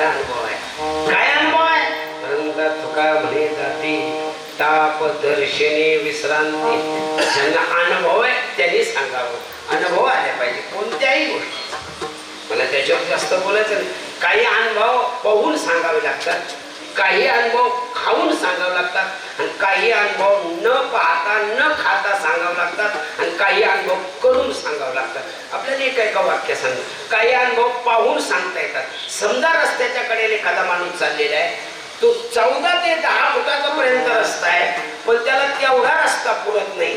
माझा अनुभव आहे. काय अनुभव आहे? परंतु तुका म्हणे जाती ताप दर्शने विश्रांती. ज्यांना अनुभव आहे त्यांनी सांगावं. अनुभव आले पाहिजे कोणत्याही गोष्टी मला त्याच्यावर जास्त बोलायचं नाही. काही अनुभव पाहून सांगावे लागतात. काही अनुभव खाऊन सांगावं लागतात. आणि काही अनुभव न पाहता न खाता सांगावं लागतात. आणि काही अनुभव करून सांगावं लागतात. आपल्याला एक एका वाक्य सांग काही अनुभव पाहून सांगता येतात. समजा रस्त्याच्या कडेने एखादा माणूस चाललेला आहे. तो चौदा ते दहा फुटाचा पर्यंत रस्ता आहे. पण त्याला तेवढा रस्ता पुरत नाही.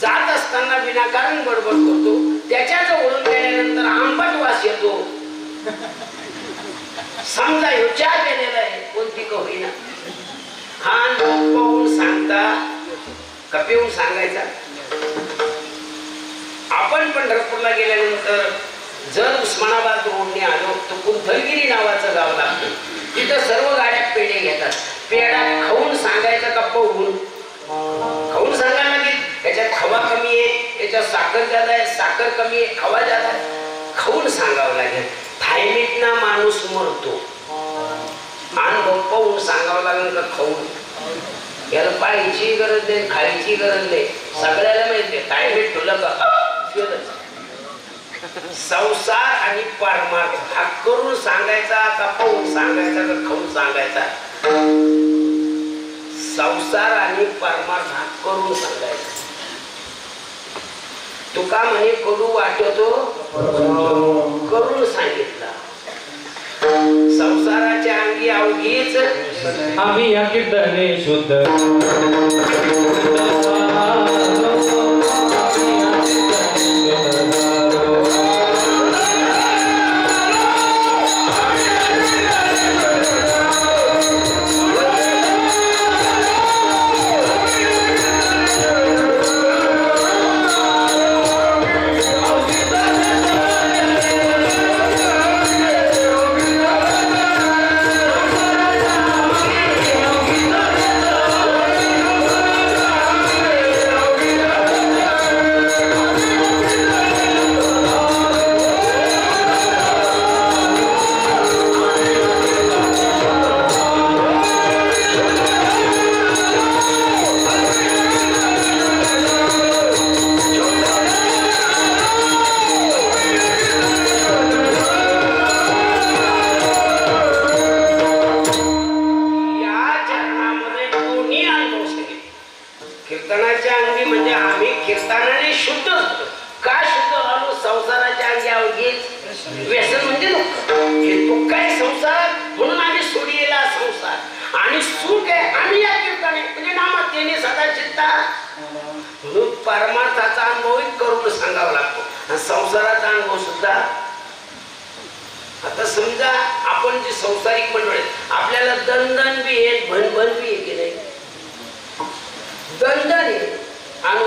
जात असताना विनाकारण गडबड करतो. त्याच्या जवळून गेल्यानंतर आंबट वास येतो. समजा ह्यो चहा आहे. कोणती का होईना. हा पाहून सांगता का पिऊन सांगायचा? आपण पंढरपूरला गेल्यानंतर जर उस्मानाबाद रोडने आलो तर कुंथलगिरी नावाचं गाव लागतं. तिथं सर्व गाड्या पेढे घेतात. पेढा खाऊन सांगायचा का पाहून? खाऊन सांगायला लागेल याच्यात खवा कमी आहे याच्यात साखर जादा आहे साखर कमी आहे खवा जादा आहे. खाऊन सांगावं लागेल. थायमिटना माणूस मरतो. अनुभव पाहून सांगावं लागेल का खाऊन याला पाहायची गरज नाही खायची गरज नाही सगळ्याला माहिती काय ठेवलं का संसार आणि परमार्थ हा करून सांगायचा का पाहून सांगायचा का खाऊन सांगायचा संसार आणि परमार्थ हा करून सांगायचा तुका म्हणे करू वाटतो करून सांगितला. संसाराच्या अंगी अवघीच. आम्ही या कीर्तने शुद्ध.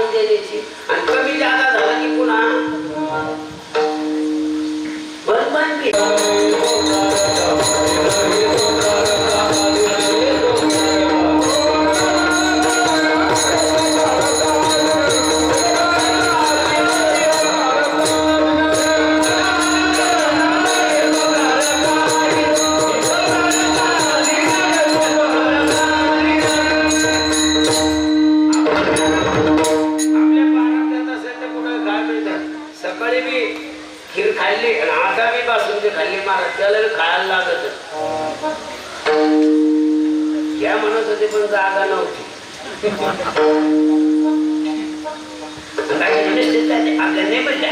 Andele काही निश्चित आहे, आपल्या नाही म्हणजे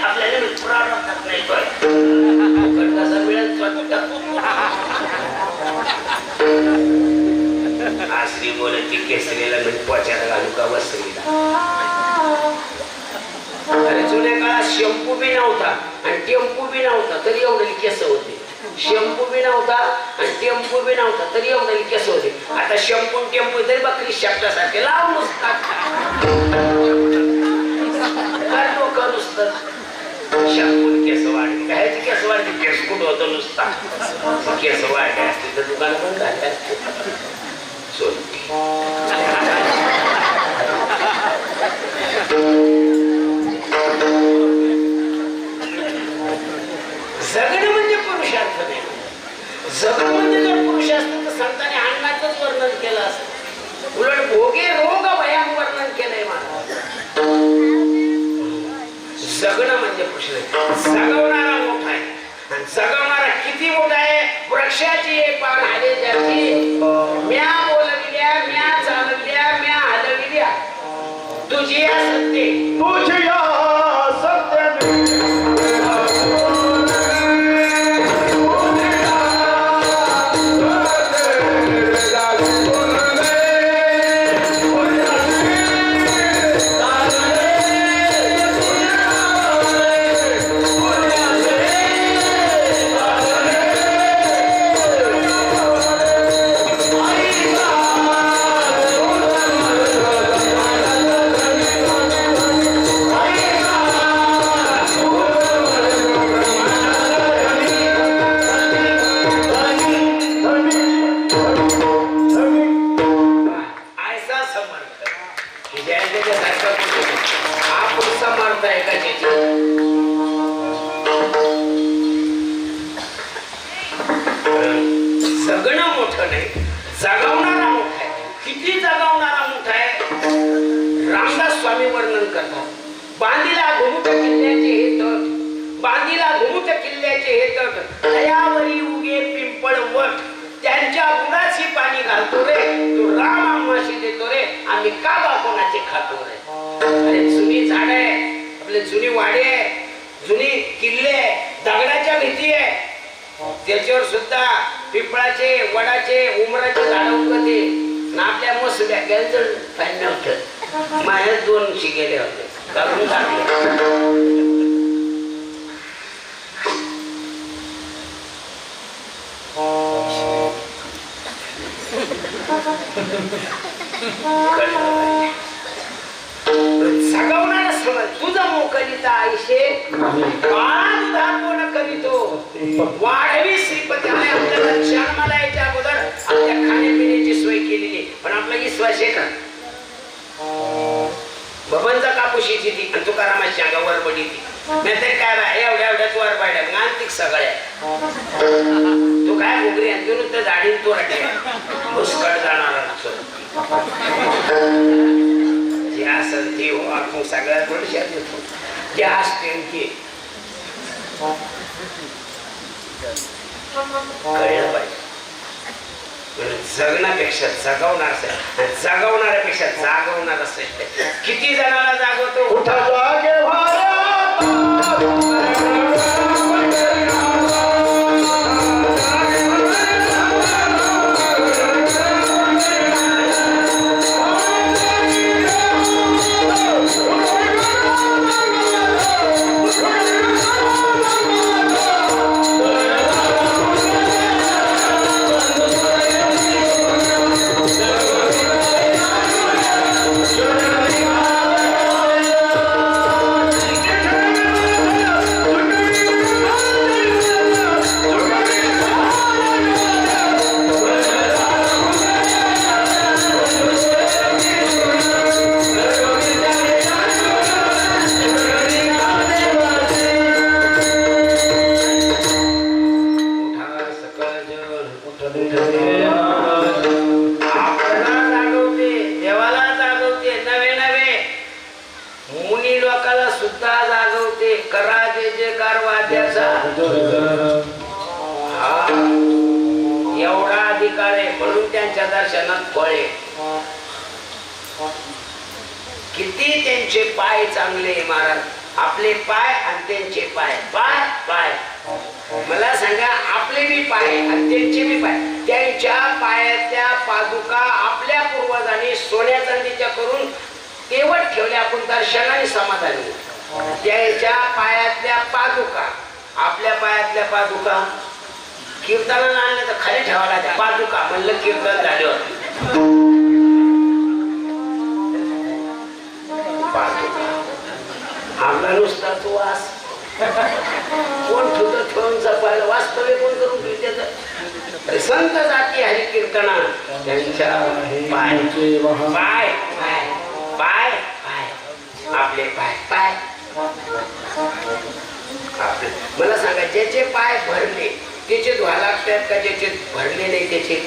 नाही केसरीला म्हणजे पोचायला घालू का वसरीला अरे जुन्या काळात शंपू बी नव्हता आणि टेम्पू बी नव्हता तरी एवढे केस होते. शंपू बी नव्हता आणि टेम्पू बी नव्हता तरी एवढे केस होते. आता शंपू टेम्पू तरी बकरी शब्दासारखे लावून लोक नुसतं केस वाढले. घ्यायचे केस वाढले. केस कुठं होतं नुसता? केस वाढले असते तर दुकान पण झाले असते. म्हणजे पुरुषार्थ नाही. जगण म्हणजे जर पुरुष असतं तर संतांनी अन्नाचंच वर्णन केलं असतं. उलट भोगे रोग भयान वर्णन केलंय मला जगणं म्हणजे पुरुष नाही जगवणारा मोठा आहे. आणि जगवणारा किती मोठा आहे? वृक्षाची एक पान आले ज्याची म्या बोलविल्या म्या चालविल्या म्या हलविल्या. तुझी या सत्ते. तुझ्या वाडे आहे जुनी किल्ले आहे, दगडाच्या भीती आहे. त्याच्यावर सुद्धा पिंपळाचे वडाचे उमराचे झाड उगते आणि आपल्या फॅन नव्हतं. माझ्या दोन शिकेले होते. काढून टाकले. सगवणारा समज तुझा मोकलिता आयुष्य काळा दुधार कोण करीतो. वाढवी श्रीपती आणि आपल्याला जन्माला यायच्या अगोदर आपल्या खाण्यापिण्याची सोय केलेली. पण आपला विश्वास आहे का? बबनचा कापूशीची ती आणि तुकारामाच्या अंगावर पडी ती नाहीतर काय बा एवढ्या एवढ्याच वर पाड्या मग आणतिक सगळ्या. तू काय घुगरी आणतो नुसतं झाडीन तो मुस्कळ जाणारा जे सगळ्या थोडशात येतो गॅस जगण्यापेक्षा जगवणार श्रेष्ठ. जगवणाऱ्यापेक्षा जागवणार असेल किती जणांना जागवतो उठा जागे किती त्यांचे पाय चांगले महाराज? आपले पाय आणि त्यांचे पाय. पाय पाय. मला सांगा आपले बी पाय आणि त्यांचे बी पाय. त्यांच्या पायातल्या पादुका आपल्या पूर्वजांनी सोन्या चांदीच्या करून तेवढ ठेवल्या आपण दर्शनाने समाधानी. त्यांच्या पायातल्या पादुका. आपल्या पायातल्या पादुका. कीर्तनाला आणल्या तर खाली ठेवा पादुका म्हणलं कीर्तन झाले होते आपला नुसता तो वास कोण ठेवतं ठेवून जपायला वास्तव्य कोण करून ठेवते संत जाती हरी कीर्तना त्यांच्या पाय पाय पाय पाय पाय आपले पाय पाय आपले मला सांगा ज्याचे पाय भरले त्याचे धुवा लागतात का ज्याचे भरले नाही त्याचे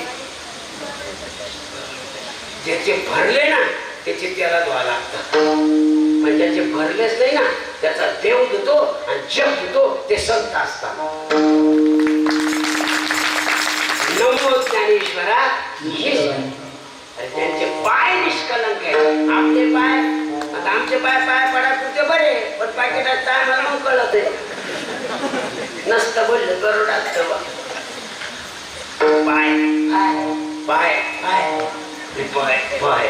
ज्याचे भरले ना त्याचे त्याला धुवा लागतात. पण ज्याचे भरलेच नाही ना. त्याचा देव धुतो आणि जग धुतो ते संत असतात. नमो ज्ञानेश्वरा त्यांचे पाय निष्कलंक आहे आपले पाय आता आमचे पाय पाय पडा तुझे बरे पण पाकिटात काय मला मग कळत आहे नसतं बोललं गरुड असतं बा. पाय पाय. पाय. पाय पाय.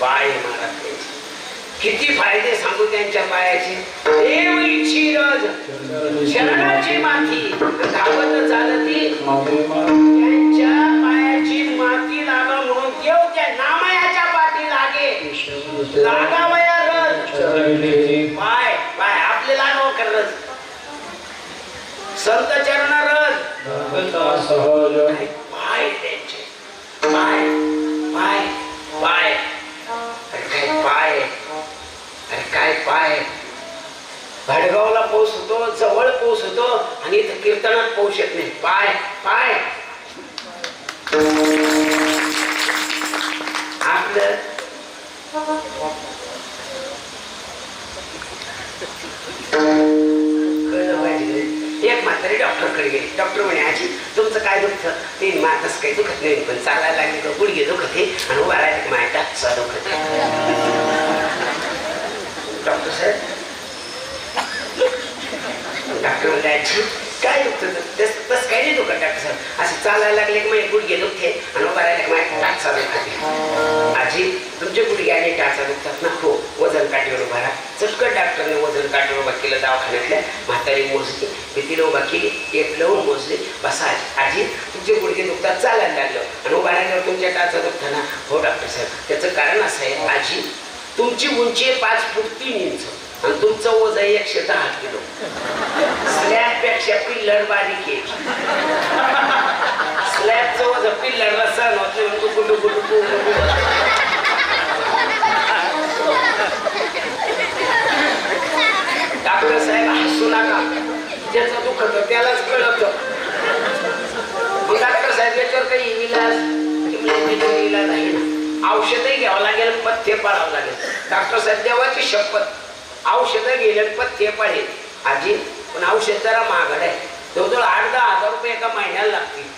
पाय महाराज. किती फायदे सांगू त्यांच्या पायाचे. देव इच्छिरज शरणाची माती. धावत चालती. त्यांच्या पायाची माती लागा म्हणून देव त्या नामयाच्या पाठी लागे. लागावया रज आपले संत चरण रस पाय त्यांचे. पाय पाय पाय. अरे काय पाय अरे काय पाय भडगावला पाऊस होतो जवळ पाऊस होतो आणि इथं कीर्तनात पाऊस येत नाही. पाय पाय. आपलं म्हातारी डॉक्टरकडे गेली. डॉक्टर म्हणे आजी तुमचं काय दुखतं? ते मातच काही दुखत नाही. पण चालायला लागले तर गुडघे दुखते आणि उभा राहिले मायटा टाचचा दुखत. डॉक्टर साहेब डॉक्टर म्हणजे आजी काय दुखतं? तस तसं काही नाही दुखत डॉक्टर साहेब. असं चालायला लागले की माझे गुडघे दुखते आणि उभा राहिले की माझ्या टाचचा दुखत आजी तुमचे गुडघे आणि टाचा दुखतात ना? हो वजन काठीवर उभा राहा. चटकन डॉक्टरने वजन काठीवर उभा केलं दवाखान्यातल्या म्हातारी मोजली भीतीने उभा केली एक लावून मोजली. बसा आजी. आजी तुमचे गुडघे दुखतात चालायला लागलं आणि उभा राहिल्यावर तुमच्या टाचा दुखतं ना? हो डॉक्टर साहेब. त्याचं कारण असं आहे आजी तुमची उंची आहे पाच फूट तीन इंच. आणि तुमचं वजन आहे एकशे दहा किलो. स्लॅबपेक्षा पिल्लर बारीक आहे. स्लॅबचं वजन पिल्लरला सण होत नाही म्हणून गुडू गुडू गुडू डॉक्टर साहेब हसू नका. ज्याचं दुखत त्यालाच कळत. मग डॉक्टर साहेब याच्यावर काही इलाज? म्हणजे इलाज आहे. औषधही घ्यावं लागेल पथ्य पाळावं लागेल. डॉक्टर साहेब देवाची शपथ. औषधं गेले पथ्य पाळेल आजी पण औषध जरा महागड आहे. जवळजवळ आठ दहा हजार रुपये एका महिन्याला लागतील.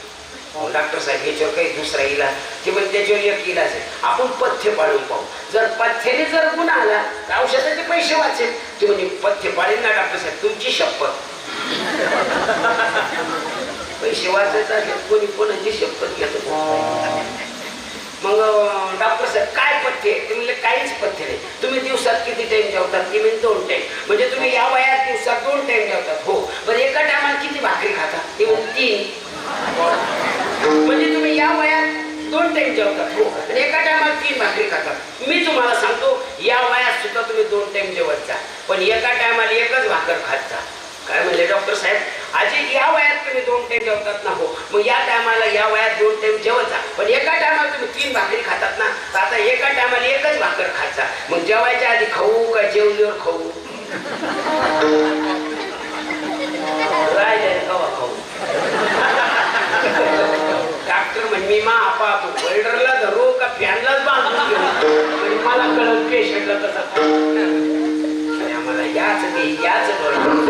डॉक्टर साहेब याच्यावर काही दुसरा इलाज ते म्हणजे त्याच्यावर एक इलाज आहे. आपण पथ्य पाळून पाहू. जर पथ्याने जर गुण आला तर औषधाचे पैसे वाचेल. ते म्हणजे पथ्य पाळेल ना डॉक्टर साहेब? तुमची शपथ. पैसे वाचायचे असले कोणी कोणाची शपथ घेतो? मग अं, डॉक्टर साहेब टक्के पथ्य काहीच पथ्य नाही. तुम्ही दिवसात किती टाइम जेवतात? की दोन टाइम म्हणजे तुम्ही या वयात दिवसात दोन टाइम जेवतात. हो. पण एका टायमाला किती भाकरी खातात ते तीन. म्हणजे तुम्ही या वयात दोन टाइम जेवतात. हो. आणि एका टायमाला तीन भाकरी खातात मी तुम्हाला सांगतो या वयात सुद्धा तुम्ही दोन टाइम जेवत जा. पण एका टायमाला एकच भाकर खात जा. काय म्हणले डॉक्टर साहेब? आजी या वयात तुम्ही दोन टाईम जेवतात ना हो. मग या टायमाला या वयात दोन टाईम जेवत पण एका टायमाला तुम्ही तीन भाकरी खातात ना तर आता एका टायमाला एकच भाकर खायचा मग जेवायच्या आधी खाऊ का जेवल्यावर खाऊ? राहिले कवा खाऊ? डॉक्टर म्हणजे मी मा आपा तू धरू का फॅनलाच बांधून घेऊ? मला कळत पेशंटला तसा आम्हाला याच याच बरोबर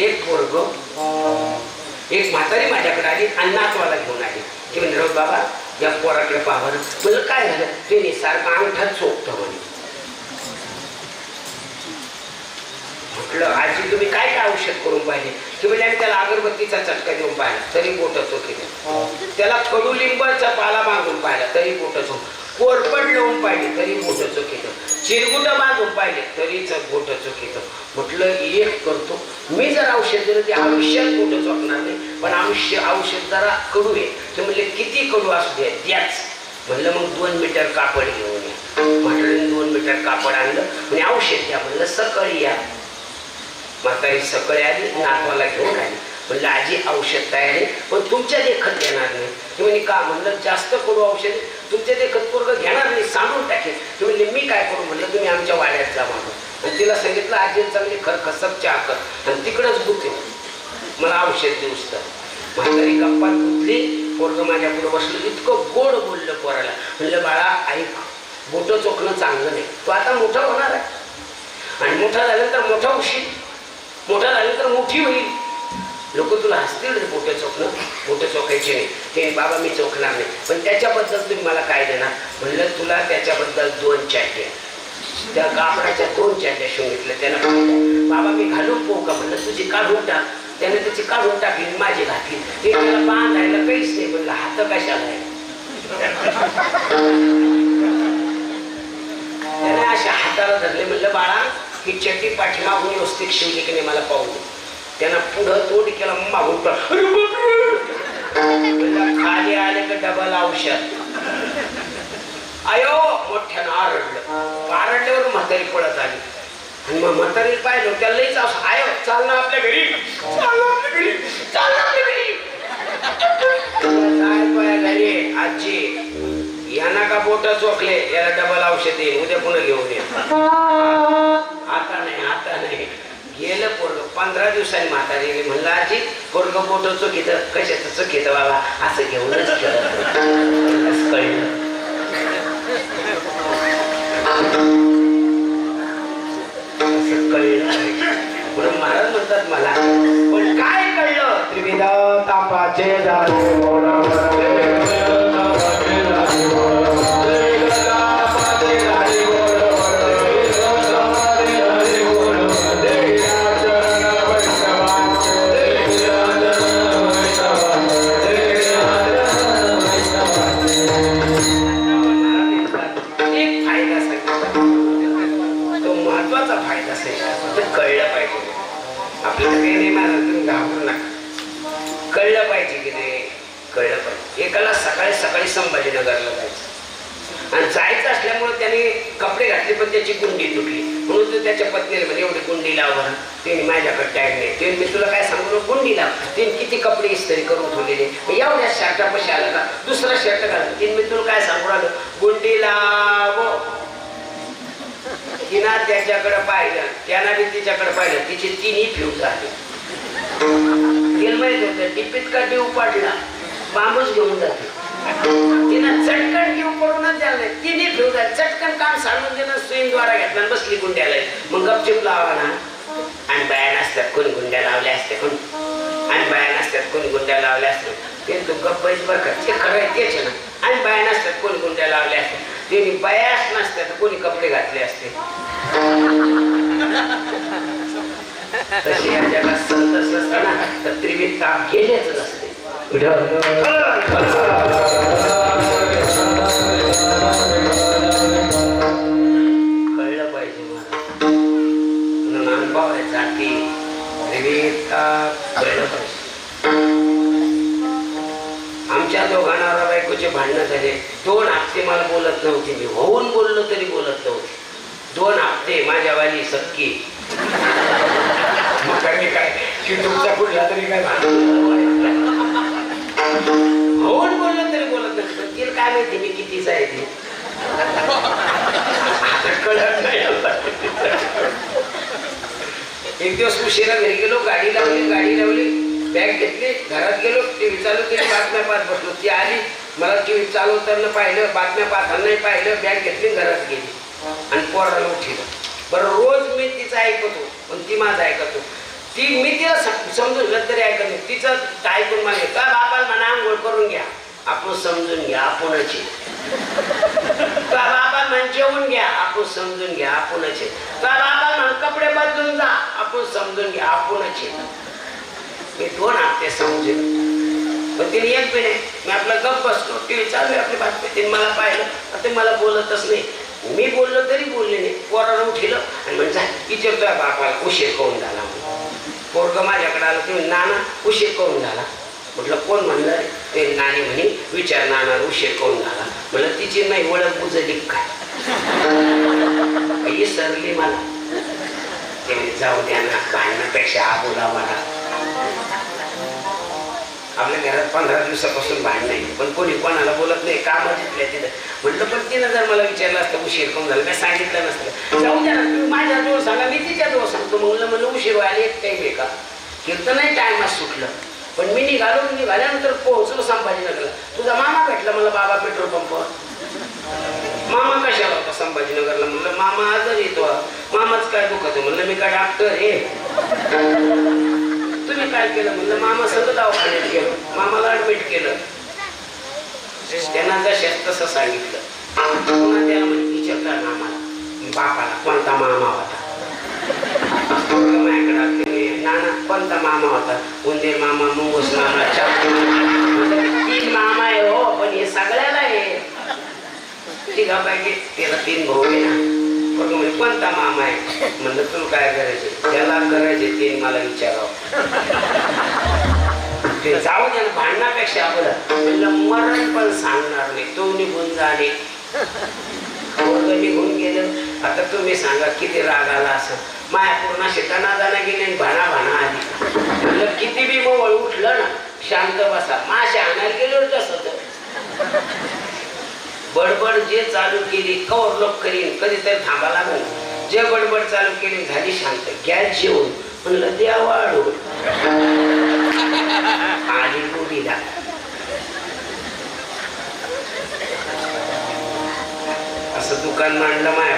एक पोरग एक म्हातारी माझ्याकडे आली आणि नातवाला घेऊन आली. की म्हणजे बाबा या पोराकडे पाहावर म्हणलं काय झालं? ते निसारखं अंगठात चोखतं म्हणे. म्हटलं आजी तुम्ही काय काय औषध करून पाहिजे की म्हणजे आम्ही त्याला अगरबत्तीचा चटका देऊन पाहिला तरी बोट चोखीत त्याला कडुलिंबाचा पाला मागून पाहिला तरी बोट चोख कोरपड लावून पाहिजे तरी बोट चोखीत चिरगुट बांधून पाहिजे तरीच चुक येतं म्हटलं एक करतो. मी जर औषध दिलं ते आयुष्यात मोठं चोखणार नाही पण आयुष्य औषध जरा कडू आहे. ते म्हणले किती कडू असू दे द्याच. म्हणलं मग दोन मीटर कापड घेऊन या. म्हटलं दोन मीटर कापड आणलं म्हणजे औषध द्या. म्हणलं सकाळी या. म्हातारी सकाळी आली नातवाला घेऊन आली. म्हणलं आजी औषध तयार आहे. पण तुमच्या देखत घेणार नाही. ते म्हणजे का म्हणलं जास्त करू औषध? तुमच्या देखत पोरगं घेणार नाही सांडून टाकेल. ती म्हणली मी काय करू? म्हणलं तुम्ही आमच्या वाड्यात जा मागं आणि तिला सांगितलं आजी चांगली खर खसप चहा कर. आणि तिकडंच गुते मला औषध देऊस तर. म्हातारी गप्पा गुतली. पोरग माझ्या पुढे बसलं. इतकं गोड बोललं पोराला. म्हणलं बाळा ऐक. बोटं चोखणं चांगलं नाही. तो आता मोठा होणार आहे. आणि मोठा झाल्यानंतर मोठा होशील. मोठा झाल्यानंतर मोठी होईल. लोक तुला हसतील रे मोठे चोखणं मोठे चौकायचे नाही ते बाबा मी चोखणार नाही. पण त्याच्याबद्दल तुम्ही मला काय देणार? म्हणलं तुला त्याच्याबद्दल दोन चाट्या. त्या कापडाच्या दोन चाट्या शिवून घेतल्या त्यानं. बाबा मी घालून पोहू का? म्हणलं तुझी काढून टाक. त्याने त्याची काढून टाकली माझी घातली. ते त्याला बांधायला काहीच नाही. म्हणलं हात कशाला आहे? त्याने अशा हाताला धरले. म्हणलं बाळा ही चट्टी पाठीमागून व्यवस्थित शिवली की नाही मला पाहू दे. त्यांना पुढं तोड केला मागून खाली आले का डबल औषध? अयो मोठ्यानं आरडलं. आरडल्यावर म्हातारी पळत आली. आणि मग म्हातारी पाहिलं त्याला लईच असं आयो चाल ना आपल्या घरी. चाल आपल्या घरी. चाल ना आपल्या घरी. काय आजी? यांना का बोट चोखले? याला डबल औषध उद्या पुन्हा घेऊन या. आता नाही आता नाही. गेलं पूर्ण पंधरा दिवसांनी म्हातारी गेली. म्हणलं आजी पोरग बोट चुकीत कशाचं चुकीत बाबा? असं घेऊनच कळलं. कळलं. महाराज म्हणतात मला पण काय कळलं? त्रिविधा तापाचे संभाजीनगरला जायचं. आणि जायचं असल्यामुळे त्याने कपडे घातले पण त्याची गुंडी तुटली. म्हणून तो त्याच्या पत्नीला म्हणजे एवढी गुंडी लावा तिने माझ्याकडे टॅग नाही. ते मी तुला काय सांगू? नको, गुंडी लाव. तिने किती कपडे इस्त्री करून ठेवलेले. एवढ्या शर्टापाशी आलं का? दुसरा शर्ट घाल तिने मी तुला काय सांगू राहिलो? गुंडी लाव. तिनं त्याच्याकडे पाहिलं. त्यानं बी तिच्याकडे पाहिलं. तिचे तिन्ही फ्यूज झाले. तिला माहीत होतं टिपीत का देव पाडला. बांबूच घेऊन जाते. तिनं चटकन घेऊन पडूनच द्यायला तिने घेऊ द्या चटकन काम सांडून तिनं स्विंगद्वारा घेतला बसली गुंड्याला मग गपचिप लावा ना. आणि बाया नसतात कोणी गुंड्या लावल्या असते कोण? आणि बाया नसतात कोणी गुंड्या लावल्या असतात ते तू गप्प बैस बरं का. ते खरं आहे तेच ना. आणि बाया नसतात कोणी गुंड्या लावल्या असतात त्यांनी बायाच नसतात कोणी कपडे घातले असते. तसे या जगात संतच नसताना तर त्रिविध काम गेलेच असते कळलं ऐकतो पण ती माझं ऐकतो. ती मी तिला समजून घेत तरी ऐकत नाही. तिचं ऐकून मला का बापाला म्हणा आंघोळ करून घ्या. आपण समजून घ्या आपणच का बाबा म्हण जेवून घ्या आपण समजून घ्या आपणच का बाबा म्हण कपडे बदलून जा आपण समजून घ्या आपणच मी दोन हप्ते समजून पण तिने एक बी मी आपला गप बसतो टीव्ही चालू आहे आपली बातमी. तिने मला पाहिलं ते मला बोलतच नाही. मी बोललो तरी बोलले नाही. पोराला उठिलं आणि म्हणजे विचारतोय बापाला उशीर कोण झाला पोरग माझ्याकडे आलं तुम्ही नाना उशीर कोण झाला. म्हटलं कोण म्हणलं ते नाणी म्हणे विचार नाना उशीर कोण झाला. म्हटलं तिची नाही ओळख बुजली काय? ही सरली मला. ते म्हणजे जाऊ द्या ना भांडणापेक्षा हा बोला मला आपल्या घरात पंधरा दिवसापासून भांड नाही. पण कोणी कोणाला बोलत नाही का तिथल्या तिथं? म्हटलं पण तिनं जर मला विचारलं असतं उशीर कोण झालं. मी सांगितलं नसतं. जाऊ द्या ना तुम्ही माझ्या जवळ सांगा मी तिच्या जवळ सांगतो. म्हणलं म्हणलं उशीर व्हायला एक टाईम आहे का? कीर्तनही टायमात सुटलं. पण मी निघालो निघाल्यानंतर पोहोचलो संभाजीनगरला. तुझा मामा भेटला मला बाबा पेट्रोल पंपवर मामा कशाला होता संभाजीनगरला? म्हणलं मामा आजार येतो मामाच काय दुखत म्हणलं मी काय डॉक्टर आहे. तुम्ही काय केलं म्हणलं? मामा सगळं दवाखान्यात गेलो. मामाला ऍडमिट केलं. त्यांना जशाच तसं सांगितलं. पुन्हा त्याला म्हणजे विचारलं मामाला. बापाला कोणता मामा होता? माझ्याकडे नाना कोणता मामा होता? उंदीर मामा मुंगूस मामा चाकू तीन मामा आहे हो पण हे सगळ्याला आहे. तिघापैकी त्याला तीन भाऊ आहे ना. पण म्हणे कोणता मामा आहे म्हणलं तुला काय करायचे? त्याला करायचे ते मला विचारावं. ते जाऊ दे भांडणापेक्षा आपलं म्हणलं मरण पण सांगणार नाही. तो निघून जाणे. निघून गेलं. आता तुम्ही सांगा किती राग आला असं माया पूर्ण शेताना जाणं गेले आणि भाना भाणा आली. म्हणलं किती बी मोवळ उठलं ना शांत बसा. माशा आणायला गेलो तसं बडबड जे चालू केली कवर लोक करीन कधीतरी थांबा लागेल. जे बडबड चालू केली झाली शांत. गॅस जेवून म्हणलं द्या वाढू आली मुलीला. असं दुकान मांडलं माया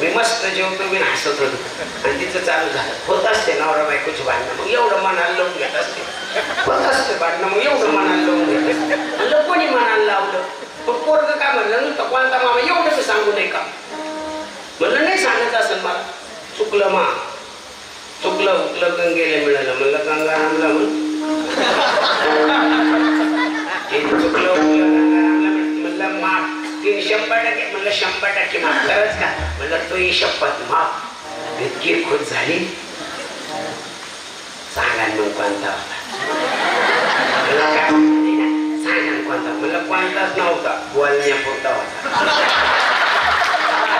मी मस्त जेवतो मी हसत होतो. आणि तिचं चालू झालं. होत असते नवरा बायकोची भांडणं. मग एवढं मनाला लावून घेत असते. होत असते भांडणं. मग एवढं मनाला लावून घेत असते. म्हणलं कोणी मनाला लावलं? पण पोरग काय म्हणलं नुसतं कोणता मामा एवढं मी सांगू नये का? म्हणलं नाही सांगायचं असेल मला. चुकलं मा. चुकलं उकलं गंगेला मिळालं. म्हणलं गंगारामला म्हण. म्हणून चुकलं उकलं गंगारामला म्हण- म्हणलं माफ तिने शंभर टक्के. म्हणलं शंभर टक्के माफ करच का? म्हणलं तो ही शपथ माफ. इतकी खुश झाली. सांगा मग कोणता होता? melepantas nauta buahnya portawan.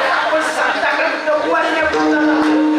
Apa sahaja kerja pun tahu.